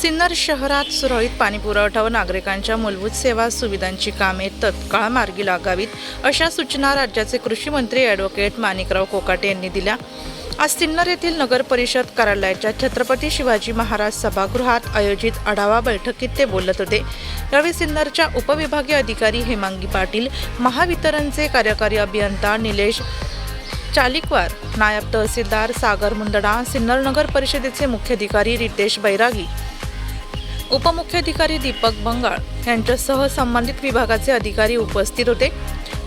सिन्नर शहरात सुरळीत पाणीपुरवठा व नागरिकांच्या मूलभूत सेवा सुविधांची कामे तत्काळ मार्गी लागावीत अशा सूचना राज्याचे कृषी मंत्री ॲडव्होकेट माणिकराव कोकाटे यांनी दिल्या. आज सिन्नर येथील नगर परिषद कार्यालयाच्या छत्रपती शिवाजी महाराज सभागृहात आयोजित आढावा बैठकीत ते बोलत होते. यावेळी सिन्नरच्या उपविभागीय अधिकारी हेमांगी पाटील महावितरणचे कार्यकारी अभियंता निलेश चालिकवार नायब तहसीलदार सागर मुंदडा सिन्नर नगर परिषदेचे मुख्याधिकारी रितेश बैरागी उपमुख्याधिकारी दीपक बंगाळ यांच्यासह संबंधित विभागाचे अधिकारी उपस्थित होते.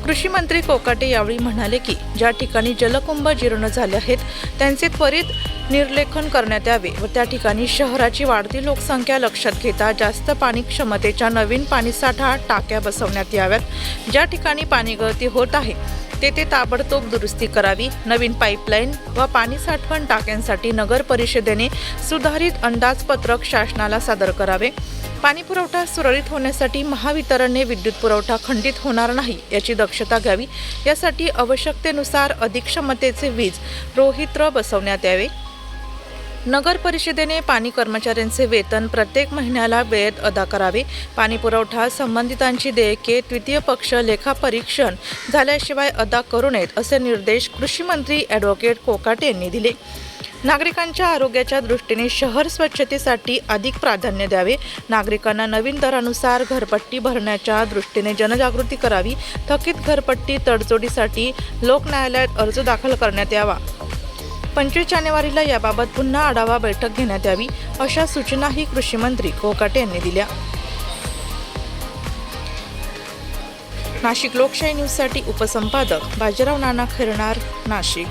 कृषी मंत्री कोकाटे यावेळी म्हणाले की ज्या ठिकाणी जलकुंभ जीर्ण झाले आहेत त्यांचे त्वरित निर्लेखन करण्यात यावे व त्या ठिकाणी शहराची वाढती लोकसंख्या लक्षात घेता जास्त पाणी क्षमतेच्या नवीन पाणीसाठा टाक्या बसवण्यात याव्यात. ज्या ठिकाणी पाणी गळती होत आहे तेथे ताबडतोब दुरुस्ती करावी. नवीन पाईपलाईन व पाणी साठवण टाक्यांसाठी नगर परिषदेने सुधारित अंदाजपत्रक शासनाला सादर करावे. पाणीपुरवठा सुरळीत होण्यासाठी महावितरणने विद्युत पुरवठा खंडित होणार नाही याची दक्षता घ्यावी. यासाठी आवश्यकतेनुसार अधिक क्षमतेचे वीज रोहित्र बसवण्यात यावे. नगर परिषदेने पाणी कर्मचाऱ्यांचे वेतन प्रत्येक महिन्याला वेळेत अदा करावे. पाणी पुरवठा संबंधितांची देयके तृतीय पक्ष लेखापरीक्षण झाल्याशिवाय अदा करू नयेत असे निर्देश कृषी मंत्री ॲडव्होकेट कोकाटे यांनी दिले. नागरिकांच्या आरोग्याच्या दृष्टीने शहर स्वच्छतेसाठी अधिक प्राधान्य द्यावे. नागरिकांना नवीन दरानुसार घरपट्टी भरण्याच्या दृष्टीने जनजागृती करावी. थकीत घरपट्टी तडजोडीसाठी लोक न्यायालयात अर्ज दाखल करण्यात यावा. पंचवीस जानेवारीला याबाबत पुन्हा आढावा बैठक घेण्यात यावी अशा सूचनाही कृषी मंत्री कोकाटे यांनी दिल्या. नाशिक लोकशाही न्यूजसाठी उपसंपादक बाजीराव नाना खिरणार नाशिक.